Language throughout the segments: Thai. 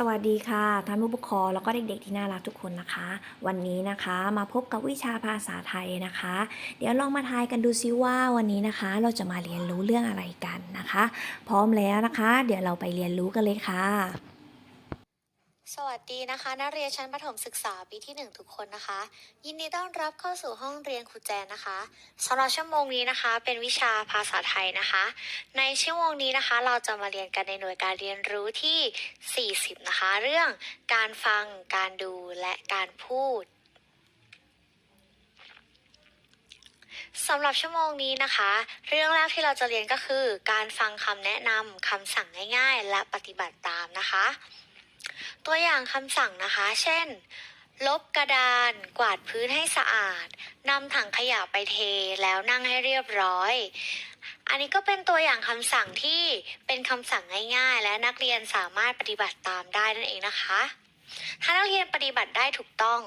สวัสดีค่ะท่านผู้ปกครองแล้วก็เด็กๆที่น่ารักทุกคนนะคะ วันนี้นะคะมาพบกับวิชาภาษาไทยนะคะ เดี๋ยวลองมาทายกันดูซิว่าวันนี้นะคะ เราจะมาเรียนรู้เรื่องอะไรกันนะคะ พร้อมแล้วนะคะ เดี๋ยวเราไปเรียนรู้กันเลยค่ะ สวัสดีนะคะ นักเรียนชั้นประถมศึกษาปีที่ 1 ทุกคนนะคะ ยินดีต้อนรับเข้าสู่ห้องเรียนครูแจนนะคะสำหรับชั่วโมงนี้นะคะ เป็นวิชาภาษาไทยนะคะ ในชั่วโมงนี้นะคะ เราจะมาเรียนกันในหน่วยการเรียนรู้ที่ 40 นะคะ เรื่องการฟังการดูและการพูดสำหรับชั่วโมงนี้นะคะ เรื่องแรกที่เราจะเรียนก็คือ การฟังคำแนะนำคำสั่งง่าย ๆ และปฏิบัติตามนะคะ ตัวอย่างคำสั่งนะคะ เช่น ลบกระดาน กวาดพื้นให้สะอาดนำถังขยะไปเทแล้วนั่งให้เรียบร้อย อันนี้ก็เป็นตัวอย่างคำสั่งที่เป็นคำสั่งง่ายๆ และนักเรียนสามารถปฏิบัติตามได้นั่นเองนะคะ ถ้านักเรียนปฏิบัติได้ถูกต้อง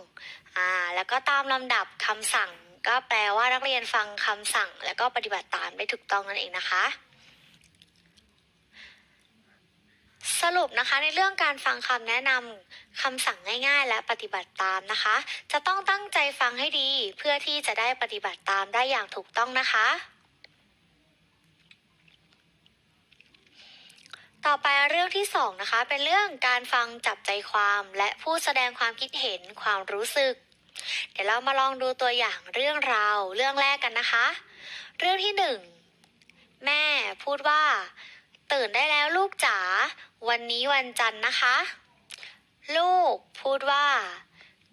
อ่าแล้วก็ตามลำดับคำสั่ง ก็แปลว่านักเรียนฟังคำสั่ง แล้วก็ปฏิบัติตามได้ถูกต้องนั่นเองนะคะ สรุปนะคะในเรื่องการฟังคำแนะนำคำสั่งง่ายๆ และปฏิบัติตามนะคะ จะต้องตั้งใจฟังให้ดีเพื่อที่จะได้ปฏิบัติตามได้อย่างถูกต้องนะคะ ต่อไปเรื่องที่สองนะคะเป็นเรื่องการฟังจับใจความและพูดแสดงความคิดเห็นความรู้สึก เดี๋ยวเรามาลองดูตัวอย่างเรื่องราวเรื่องแรกกันนะคะ เรื่องที่หนึ่งแม่พูดว่า ตื่นได้แล้วลูกจ๋า วันนี้วันจันทร์นะคะ ลูกพูดว่า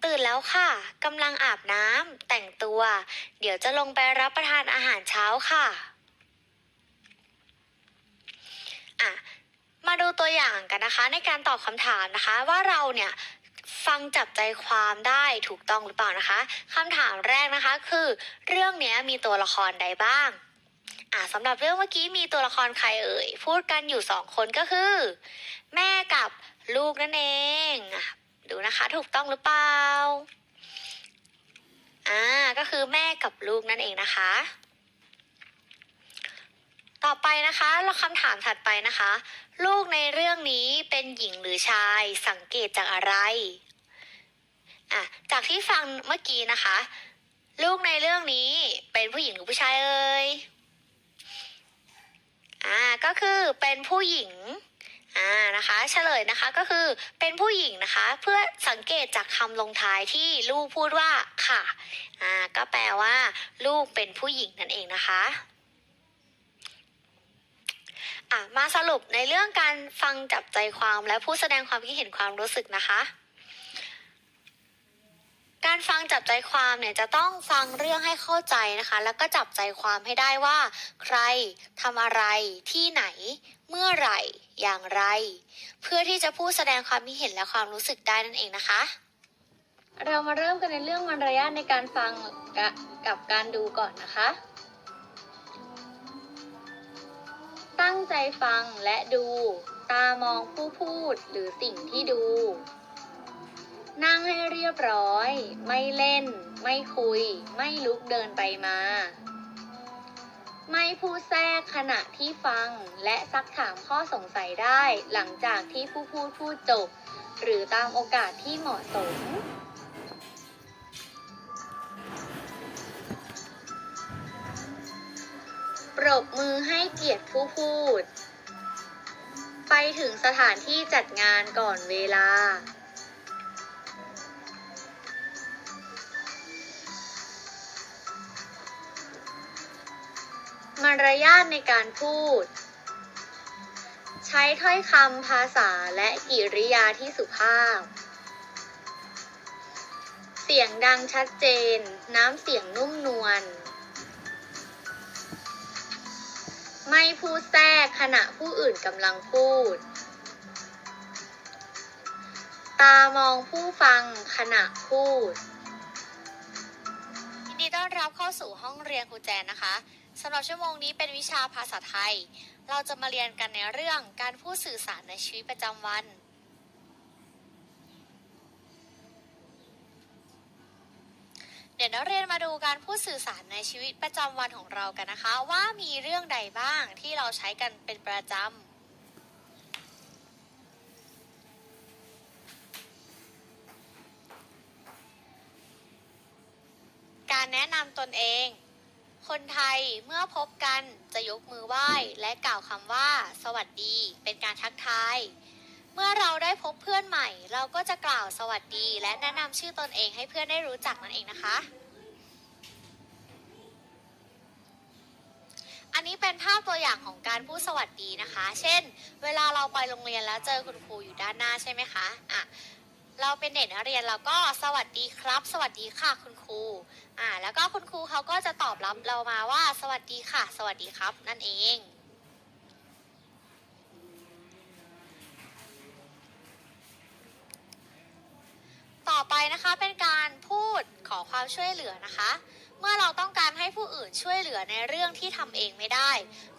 ตื่นแล้วค่ะกำลังอาบน้ำแต่งตัว เดี๋ยวจะลงไปรับประทานอาหารเช้าค่ะอะมาดูตัวอย่างกันนะคะ ในการตอบคำถามนะคะ ว่าเราเนี่ยฟังจับใจความได้ถูกต้องหรือเปล่านะคะคำถามแรกนะคะคือ เรื่องนี้มีตัวละครใดบ้าง อ่าสำหรับเรื่องเมื่อกี้มีตัวละครใครเอ่ยพูดกันอยู่สองคนก็คือ แม่กับลูกนั่นเองอะดูนะคะถูกต้องหรือเปล่าอ่าก็คือแม่กับลูกนั่นเองนะคะ ต่อไปนะคะแล้วคำถามถัดไปนะคะ ลูกในเรื่องนี้เป็นหญิงหรือชายสังเกตจากอะไรอะจากที่ฟังเมื่อกี้นะคะ ลูกในเรื่องนี้เป็นผู้หญิงหรือผู้ชายเอ่ย อ่าก็คือเป็นผู้หญิงอ่านะคะเฉลยนะคะก็คือเป็นผู้หญิงนะคะ เพื่อสังเกตจากคำลงท้ายที่ลูกพูดว่าค่ะอ่าก็แปลว่า ลูกเป็นผู้หญิงนั่นเองนะคะอะมาสรุปในเรื่องการฟังจับใจความและผู้แสดงความคิดเห็นความรู้สึกนะคะ การฟังจับใจความเนี่ยจะต้องฟังเรื่องให้เข้าใจนะคะ แล้วก็จับใจความให้ได้ว่า ใครทำอะไรที่ไหน เมื่อไหร่ อย่างไร เพื่อที่จะพูดแสดงความคิดเห็นและความรู้สึกได้นั่นเองนะคะ เรามาเริ่มกันในเรื่องมารยาทในการฟังกับการดูก่อนนะคะ ตั้งใจฟังและดู ตามองผู้พูดหรือสิ่งที่ดู นั่งให้เรียบร้อย ไม่เล่น ไม่คุย ไม่ลุกเดินไปมา ไม่พูดแทรกขณะที่ฟังและซักถามข้อสงสัยได้หลังจากที่ผู้พูดพูดจบ หรือตามโอกาสที่เหมาะสมปรบมือให้เกียรติผู้พูด ไปถึงสถานที่จัดงานก่อนเวลาารยาทในการพูด ใช้ถ้อยคำภาษาและกิริยาที่สุภาพ เสียงดังชัดเจน น้ำเสียงนุ่มนวล ไม่พูดแทรกขณะผู้อื่นกำลังพูด ตามองผู้ฟังขณะพูดยินดีต้อนรับเข้าสู่ห้องเรียนครูแจนนะคะ สำหรับชั่วโมงนี้เป็นวิชาภาษาไทย เราจะมาเรียนกันในเรื่องการพูดสื่อสารในชีวิตประจำวัน เดี๋ยวเราเรียนมาดูการพูดสื่อสารในชีวิตประจำวันของเรากันนะคะ ว่ามีเรื่องใดบ้างที่เราใช้กันเป็นประจำการแนะนำตนเอง คนไทยเมื่อพบกันจะยกมือไหว้และกล่าวคำว่า สวัสดี เป็นการทักทาย เมื่อเราได้พบเพื่อนใหม่ เราก็จะกล่าวสวัสดี และแนะนำชื่อตนเองให้เพื่อนได้รู้จักนั่นเองนะคะ อันนี้เป็นภาพตัวอย่างของการพูดสวัสดีนะคะ เช่น เวลาเราไปโรงเรียนแล้วเจอคุณครูอยู่ด้านหน้าใช่ไหมคะอะเราเป็นเด็กนักเรียนเราก็สวัสดีครับ สวัสดีค่ะคุณ ครูอ่าแล้วก็คุณครูเขาก็จะตอบรับเรามาว่า สวัสดีค่ะ สวัสดีครับ นั่นเองต่อไปนะคะเป็นการพูดขอความช่วยเหลือนะคะ เมื่อเราต้องการให้ผู้อื่นช่วยเหลือในเรื่องที่ทำเองไม่ได้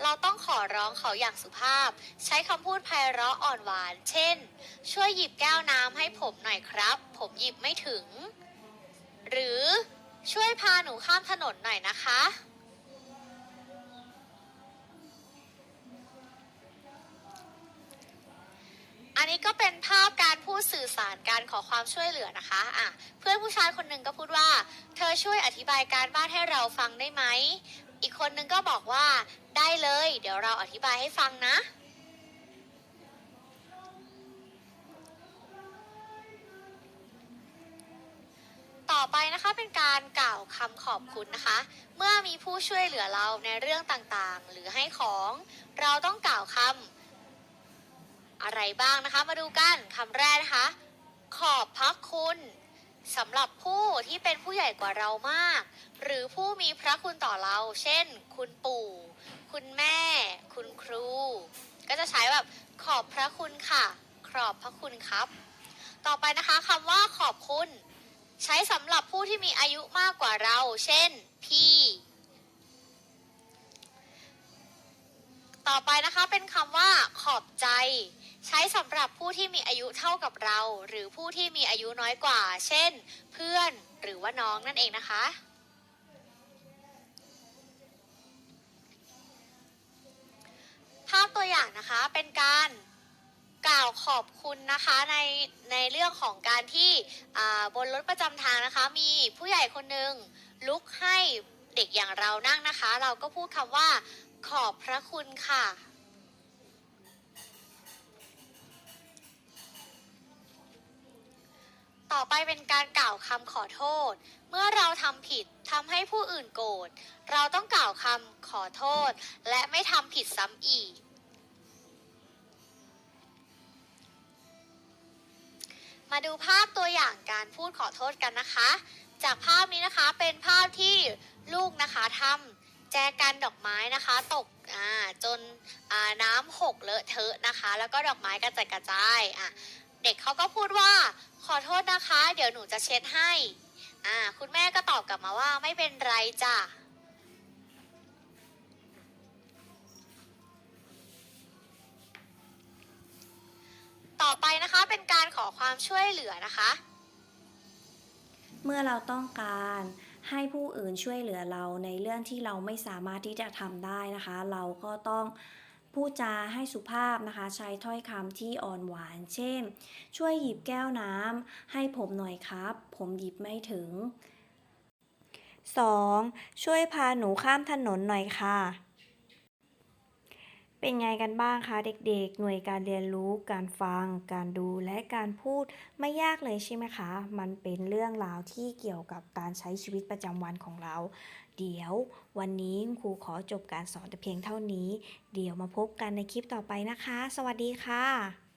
เราต้องขอร้องเขาอย่างสุภาพ ใช้คำพูดไพเราะอ่อนหวาน เช่น ช่วยหยิบแก้วน้ำให้ผมหน่อยครับ ผมหยิบไม่ถึง หรือช่วยพาหนูข้ามถนนหน่อยนะคะ อันนี้ก็เป็นภาพการพูดสื่อสารการขอความช่วยเหลือนะคะอะเพื่อนผู้ชายคนหนึ่งก็พูดว่า เธอช่วยอธิบายการบ้านให้เราฟังได้ไหม อีกคนนึงก็บอกว่าได้เลย เดี๋ยวเราอธิบายให้ฟังนะ ไปนะคะเป็นการกล่าวคำขอบคุณนะคะ เมื่อมีผู้ช่วยเหลือเราในเรื่องต่างๆ หรือให้ของเราต้องกล่าวคำอะไรบ้างนะคะ มาดูกันคำแรกนะคะ ขอบพระคุณสำหรับผู้ที่เป็นผู้ใหญ่กว่าเรามาก หรือผู้มีพระคุณต่อเรา เช่น คุณปู่ คุณแม่ คุณครู ก็จะใช้แบบขอบพระคุณค่ะ ขอบพระคุณครับ ต่อไปนะคะคำว่าขอบคุณ ใช้สำหรับผู้ที่มีอายุมากกว่าเรา เช่น พี่ ต่อไปนะคะเป็นคำว่าขอบใจ ใช้สำหรับผู้ที่มีอายุเท่ากับเรา หรือผู้ที่มีอายุน้อยกว่า เช่น เพื่อนหรือว่าน้องนั่นเองนะคะภาพตัวอย่างนะคะเป็นการ กล่าวขอบคุณนะคะในในเรื่องของการที่บนรถประจำทางนะคะ มีผู้ใหญ่คนหนึ่งลุกให้เด็กอย่างเรานั่งนะคะ เราก็พูดคำว่าขอบพระคุณค่ะ ต่อไปเป็นการกล่าวคำขอโทษ เมื่อเราทำผิดทำให้ผู้อื่นโกรธ เราต้องกล่าวคำขอโทษ และไม่ทำผิดซ้ำอีก มาดูภาพตัวอย่างการพูดขอโทษกันนะคะ จากภาพนี้นะคะเป็นภาพที่ลูกนะคะทำแจกันดอกไม้นะคะตกอ่าจนอ่าน้ำหกเลอะเทอะนะคะ แล้วก็ดอกไม้กระจายกระจายอะเด็กเขาก็พูดว่าขอโทษนะคะ เดี๋ยวหนูจะเช็ดให้อ่าคุณแม่ก็ตอบกลับมาว่าไม่เป็นไรจ้ะ เป็นการขอความช่วยเหลือนะคะ เมื่อเราต้องการให้ผู้อื่นช่วยเหลือเราในเรื่องที่เราไม่สามารถที่จะทำได้นะคะ เราก็ต้องพูดจาให้สุภาพนะคะ ใช้ถ้อยคำที่อ่อนหวาน เช่น ช่วยหยิบแก้วน้ำให้ผมหน่อยครับ ผมหยิบไม่ถึง 2. ช่วยพาหนูข้ามถนนหน่อยค่ะ เป็นไงกันบ้างคะเด็กๆ หน่วยการเรียนรู้การฟัง การดูและการพูดไม่ยากเลยใช่ไหมคะ มันเป็นเรื่องราวที่เกี่ยวกับการใช้ชีวิตประจำวันของเรา เดี๋ยววันนี้ครูขอจบการสอนแต่เพียงเท่านี้ เดี๋ยวมาพบกันในคลิปต่อไปนะคะ สวัสดีค่ะ